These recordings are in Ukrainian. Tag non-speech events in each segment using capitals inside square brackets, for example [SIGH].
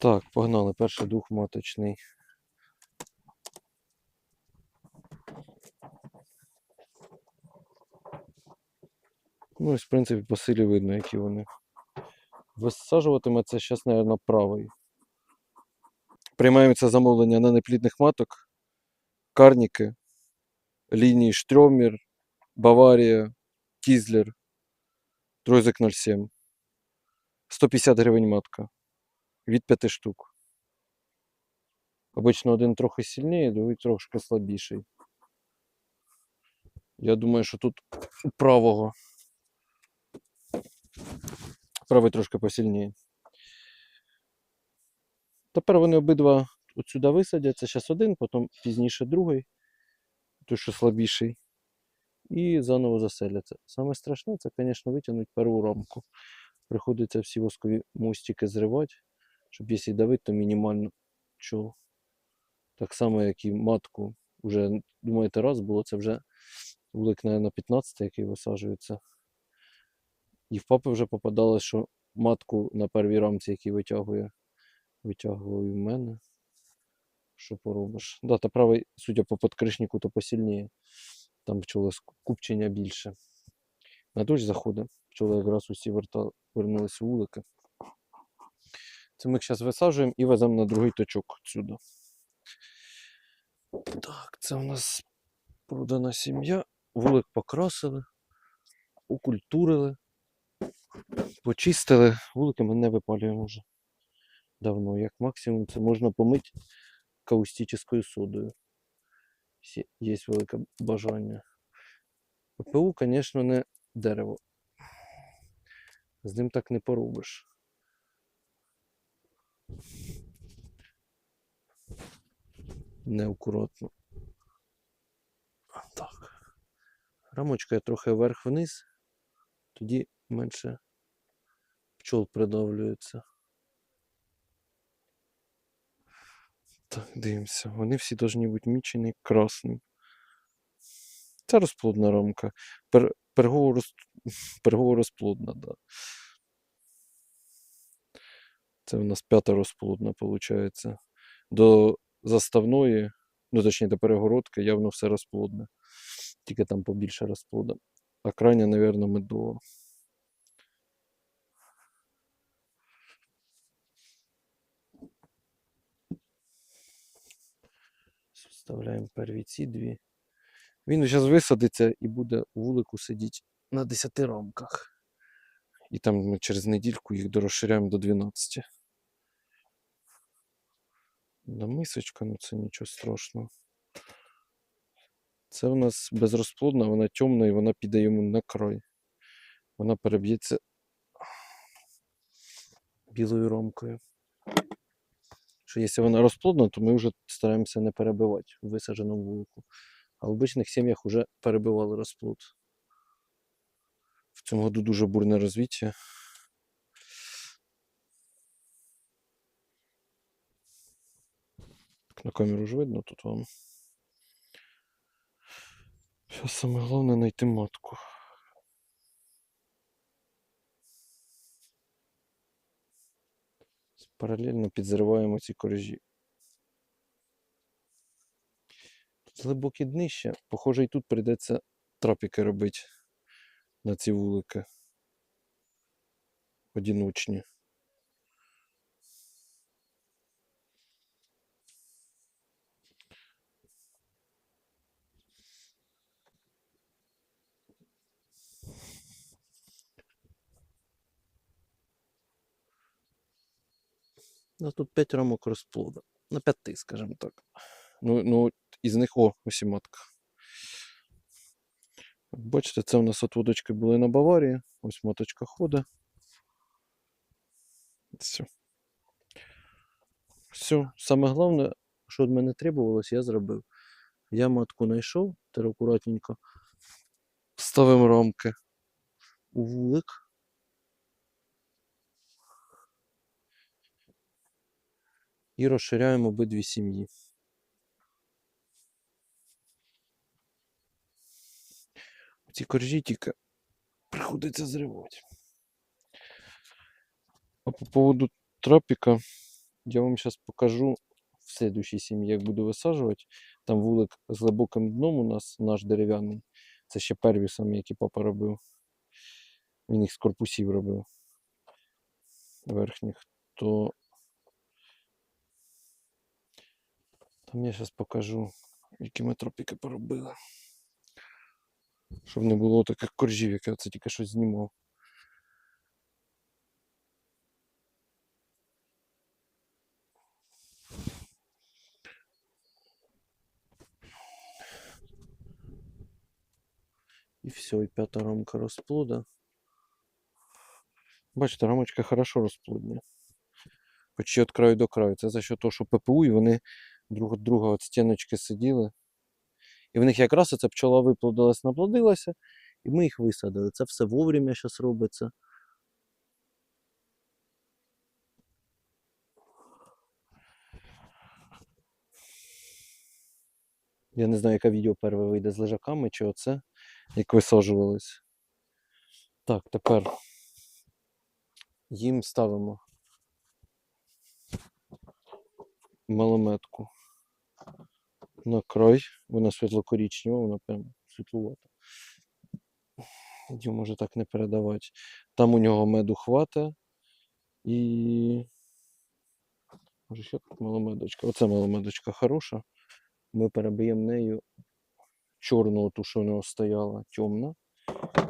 Так, погнали. Перший двохматочний. Ну, ось, в принципі, по силі видно, які вони. Висаджуватиме це зараз, мабуть, правий. Приймається замовлення на неплідних маток, карніки, лінії Штромір, Баварія, Кізлер, Тройзик 07. 150 гривень матка. Від 5 штук. Обично один трохи сильніший, другий трошки слабіший. Я думаю, що тут у правого. Правий трошки посильніше. Тепер вони обидва от сюди висадяться. Зараз один, потім пізніше другий, той, що слабіший. І заново заселяться. Саме страшне це, звісно, витягнути перву рамку. Приходиться всі воскові мостики зривати, щоб якщо давити, то мінімально чого. Так само, як і матку. Уже, думаєте, раз було, це вже вулик, на 15, який висаджується. І в папи вже попадалось, що матку на первій рамці, який витягує, витягує в мене. Що поробиш? Да, та правий, судя по подкришнику, то посильніє. Там пчоли скупчення більше. На дощ заходить. Пчоли якраз усі верта... вернулись вулики. Це ми їх зараз висаджуємо і веземо на другий точок сюди. Так, це у нас продана сім'я. Вулик покрасили, укультурили, почистили. Вулики ми не випалюємо вже давно. Як максимум це можна помити каустичною содою. Є велике бажання. ППУ, звісно, не дерево. З ним так не поробиш. Неаккуратно. Так. Рамочка я трохи вверх-вниз, тоді менше пчол придавлюється. Так, дивимося. Вони всі повинні бути мічені красним. Це розплодна рамка. Пер, пергово, роз, пергово розплодна, да. Це у нас п'ята розплодна, виходить. До заставної, ну точніше до перегородки, явно все розплодне. Тільки там побільше розплода. А крайня, мабуть, медова. Вставляємо перві ці дві. Він зараз висадиться і буде у вулику сидіти на 10 рамках. І там ми через недільку їх дорозширяємо до 12. Да мисочка, ну це нічого страшного. Це у нас безрозплодна, вона темна і вона піде йому на край. Вона переб'ється білою рамкою. Що якщо вона розплодна, то ми вже стараємося не перебивати в висадженому вулику. А в обичних сім'ях вже перебивали розплод. В цьому году дуже бурне розвиття. На камеру ж видно тут вам. Зараз саме головне знайти матку. Паралельно підзриваємо ці коржі. Тут глибокі днища. Похоже, і тут прийдеться трапіки робити на ці вулики. Одіночні. Нас тут 5 рамок розплода. На 5, скажімо так. Ну, ну, із них о, ось матка. Бачите, це у нас отводочки були на Баварії. Ось маточка ходить. Все. Все. Саме головне, що від мене требувалось, я зробив. Я матку знайшов, тепер акуратненько ставимо рамки у вулик. І розширяємо обидві сім'ї. Ці коржі тільки приходиться зривати. А по поводу трапіка, Я вам зараз покажу в слідущій сім'ї, як буду висаджувати. Там вулик з глибоким дном у нас, наш дерев'яний. Це ще перві самі, які папа робив. Він їх з корпусів робив верхніх. То там я зараз покажу, які ми тропіки поробили. Щоб не було таких коржів, як я це тільки що знімав. І все, і п'ята рамка розплода. Бачите, рамочка хорошо розплодня. Почти від краю до краю. Це за що того, що ППУ, і вони друг друга от стіночки сиділи. І в них якраз ця пчола виплодилась, наплодилася, і ми їх висадили. Це все вовремя зараз робиться. Я не знаю, яке відео перше вийде з лежаками, чи оце, як висаджувались. Так, тепер їм ставимо малометку на край. Вона світло-корічнева, вона прям світловата. Її може так не передавати. Там у нього меду хвата і. Може ще тут маломедочка. Оце маломедочка хороша. Ми переб'ємо нею чорну, ту, що у нього стояла, темна.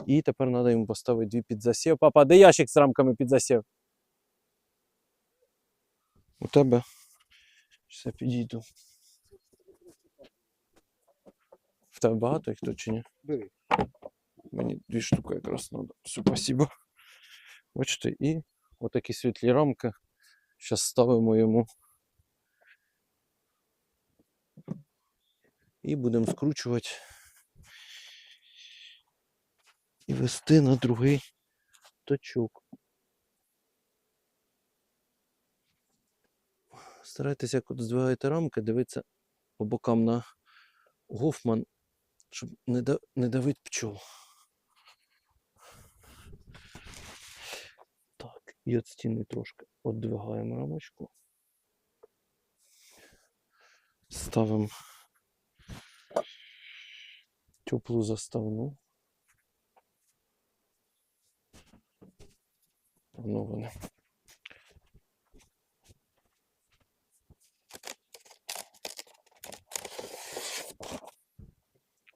І тепер треба йому поставити дві під засів. Папа, де ящик з рамками під засів? У тебе? Щас я підійду. Тебе багато їх тут чи ні? Бери. Мені дві штуки якраз треба. Все, спасибо. [LAUGHS] Бачите, і отакі світлі рамки. Зараз ставимо йому. І будемо скручувати. І вести на другий точок. Старайтеся, як от здвигаєте рамки, дивитися по бокам на гофман, щоб не, да, не давить пчол. Так, і від стіни трошки віддвигаємо рамочку. Ставимо теплу заставну. Воно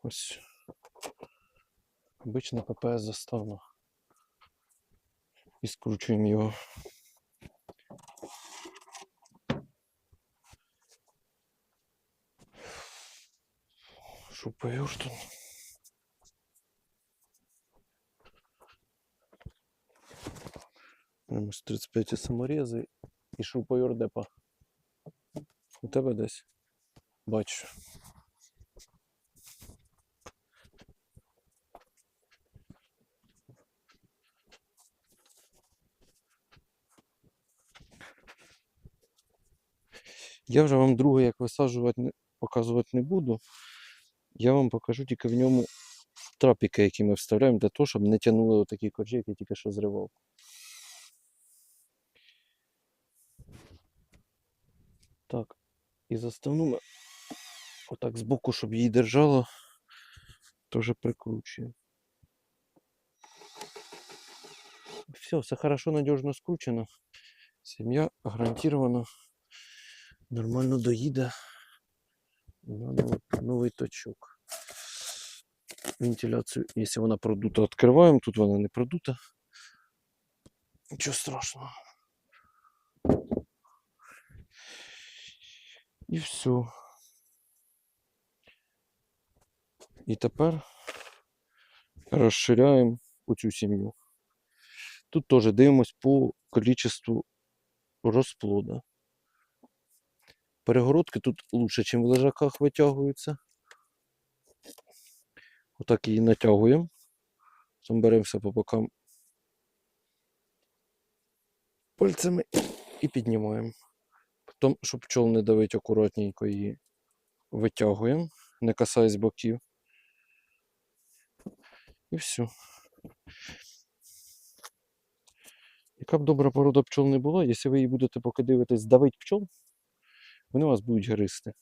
Ось. Обична ППС заставна. І скручуємо його. Шупаю что Ось 35 саморези і шурпойор депа. У тебе десь? Бачу. Я вже вам друге, як висаджувати, показувати не буду. Я вам покажу тільки в ньому трапіки, які ми вставляємо для того, щоб не тягнули отакі коржі, які тільки що зривав. Так, і заставну ми отак збоку, щоб її держало, теж прикручуємо. Все, все хорошо, надежно скручено. Сім'я гарантировано нормально доїде новий, точок. Вентиляцію, якщо вона продута, відкриваємо, тут вона не продута. Нічого страшного. І все. І тепер розширяємо оцю сім'ю. Тут теж дивимось по кількості розплода. Перегородки тут лучше, ніж в лежаках витягуються. Отак її натягуємо. Потім беремося по бокам пальцями і піднімаємо. Потім, щоб пчол не давить, акуратненько її витягуємо, не касаясь боків. І все. Яка б добра порода пчол не була, якщо ви її будете поки дивитись давить пчол, вони вас будуть гризти.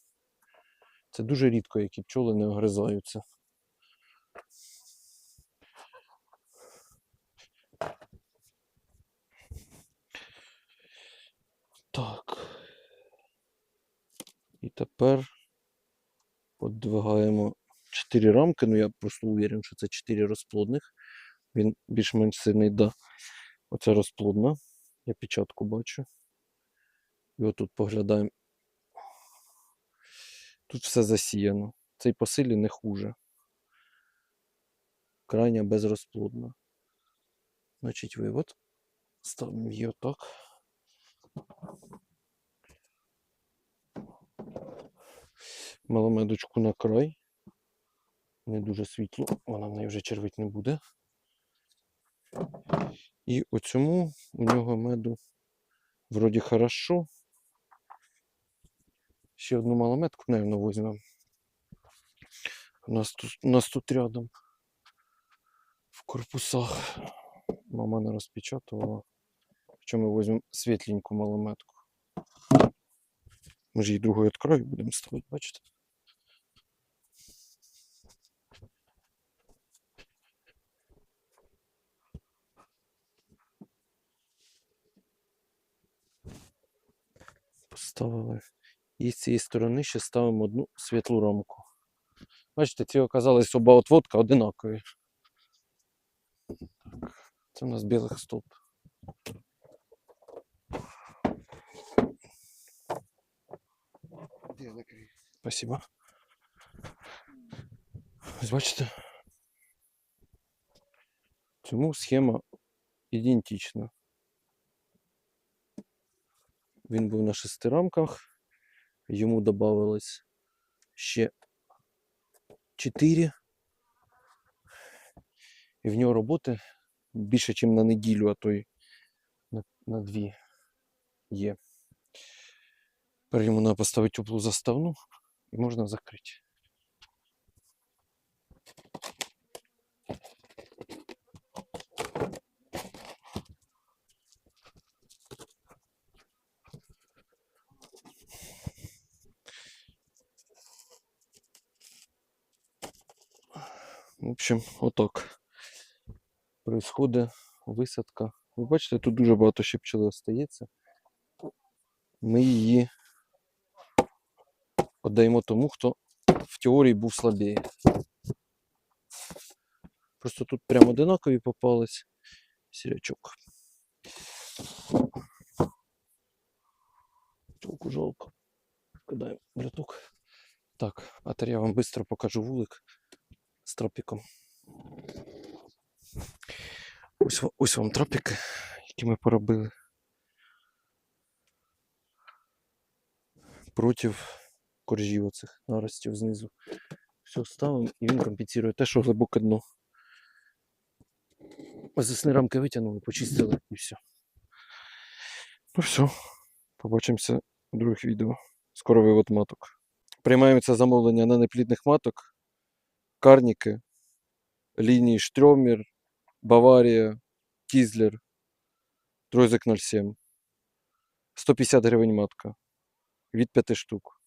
Це дуже рідко, які пчоли не огризаються. Так. І тепер подвигаємо 4 рамки. Ну я просто уверен, що це 4 розплодних. Він більш-менш сильний, да. Оце розплодна. Я печатку бачу. І отут поглядаємо. Тут все засіяно. Цей по силі не хуже. Крайня безрозплодна. Значить, вивод. Ставимо її отак. Маломедочку на край. Не дуже світло, вона в неї вже червить не буде. І оцьому у нього меду вроді хорошо. Ще одну малометку, наверное, візьмемо. У нас тут, у нас тут рядом в корпусах. Мама не розпечатувала. Що ми візьмемо світленьку малометку. Ми ж її другою від краю будемо ставити, бачите? Поставили. І з цієї сторони ще ставимо одну світлу рамку. Бачите, ці оказались оба отводка одинакові. Це у нас білих стовп. Спасибо. Ось бачите? Цьому схема ідентична. Він був на шести рамках, йому додавалось ще 4. І в нього роботи більше, ніж на неділю, а то й на, на дві є. Тепер йому треба поставити теплу заставну і можна закрити. В общем, отак. Происходить висадка. Ви бачите, тут дуже багато ще пчели остається. Ми її віддаємо тому, хто в теорії був слабіє. Просто тут прямо одинакові попались. Сірячок. Пчелку жалко. Кидаємо в. Так, а тепер я вам швидко покажу вулик з тропіком. Ось, ось вам тропіки, які ми поробили. Проти коржів оцих наростів знизу. Все ставимо і він компенсує те, що глибоке дно. Ось засни рамки витягнули, почистили і все. Ну все. Побачимося у других відео. Скоро вивод маток. Приймається замовлення на неплідних маток, карніки, лінії Штромер, Баварія, Тізлер, Тройзик 07. 150 гривень матка. Від 5 штук.